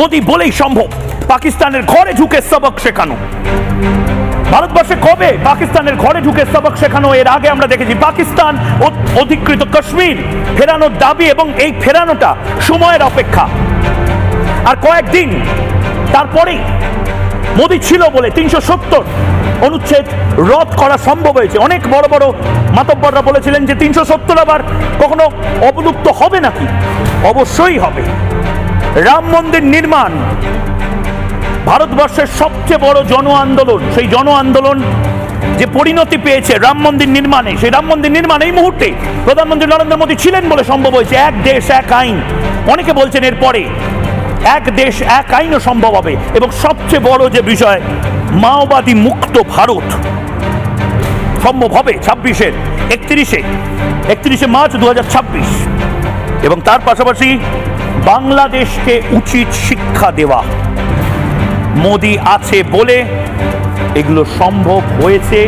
মোদি বলেই সম্ভব, পাকিস্তানের ঘরে ঢুকে সবক শেখানো। ভারতবর্ষে কবে পাকিস্তানের ঘরে ঢুকে সবক শেখানো, এর আগে আমরা দেখেছি পাকিস্তান অধিকৃত কাশ্মীর, ফেরানোর দাবি এবং এই ফেরানোটা সময়ের অপেক্ষা। আর কয়েকদিন তারপরেই মোদি ছিল বলে তিনশো সত্তর অনুচ্ছেদ রদ করা সম্ভব হয়েছে। অনেক বড় বড় মাতব্বররা বলেছিলেন যে তিনশো সত্তর আবার কখনো অবলুপ্ত হবে নাকি? অবশ্যই হবে। রাম মন্দির নির্মাণ। ভারতবর্ষের সবচেয়ে বড় জন আন্দোলন, সেই জন আন্দোলন যে পরিণতি পেয়েছে রাম মন্দির নির্মাণে, সেই রাম মন্দির নির্মাণ এই মুহূর্তে প্রধানমন্ত্রী নরেন্দ্র মোদী ছিলেন বলে সম্ভব হয়েছে। এক দেশ, এক আইন। অনেকে বলছেন এরপরে এক দেশ, এক আইনও সম্ভব হবে। এবং সবচেয়ে বড় যে বিষয়, মাওবাদী মুক্ত ভারত সম্ভব হবে ছাব্বিশের একত্রিশে একত্রিশে মার্চ দু হাজার ছাব্বিশ। এবং তার পাশাপাশি বাংলাদেশকে উচিত শিক্ষা দেওয়া। মোদি আছে বলে এগুলো সম্ভব হয়েছে।